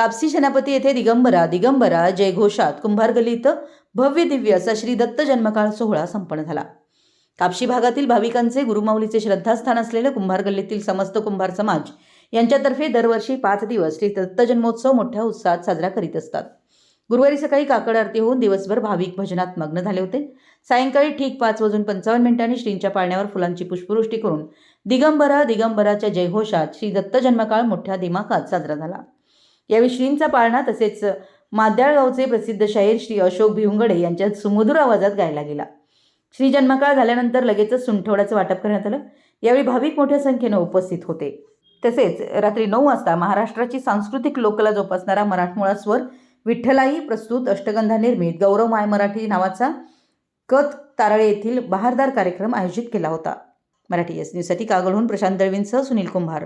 कापसी सेनापती येथे दिगंबरा दिगंबरा जयघोषात कुंभार इथं भव्य दिव्य असा श्री दत्त जन्मकाळ सोहळा संपन्न झाला. कापशी भागातील भाविकांचे गुरुमाऊलीचे श्रद्धास्थान असलेले कुंभार गल्लीतील समस्त कुंभार समाज यांच्यातर्फे दरवर्षी पाच दिवस श्री दत्त जन्मोत्सव मोठ्या उत्साहात साजरा करीत असतात. गुरुवारी सकाळी काकड आरती होऊन दिवसभर भाविक भजनात मग्न झाले होते. सायंकाळी ठीक पाच वाजून पंचावन्न मिनिटांनी श्रींच्या पाळण्यावर फुलांची पुष्पवृष्टी करून दिगंबरा दिगंबराच्या जयघोषात श्री दत्त जन्मकाळ मोठ्या दिमाखात साजरा झाला. यावेळी श्रींचा पाळणा तसेच माद्याळगावचे प्रसिद्ध शाहीर श्री अशोक भिवंगडे यांच्या सुमधुर आवाजात गायला गेला. श्री जन्मकाळ झाल्यानंतर लगेचच सुंठवड्याचं वाटप करण्यात आलं. यावेळी भाविक मोठ्या संख्येनं उपस्थित होते. तसेच रात्री नऊ वाजता महाराष्ट्राची सांस्कृतिक लोकला जोपासणारा मराठमोळा स्वर विठ्ठलाई प्रस्तुत अष्टगंधा निर्मित गौरव माय मराठी नावाचा कत तारळे येथील बहारदार कार्यक्रम आयोजित केला होता. मराठी एस न्यूजसाठी कागलहून प्रशांत दळवींसह सुनील कुंभार.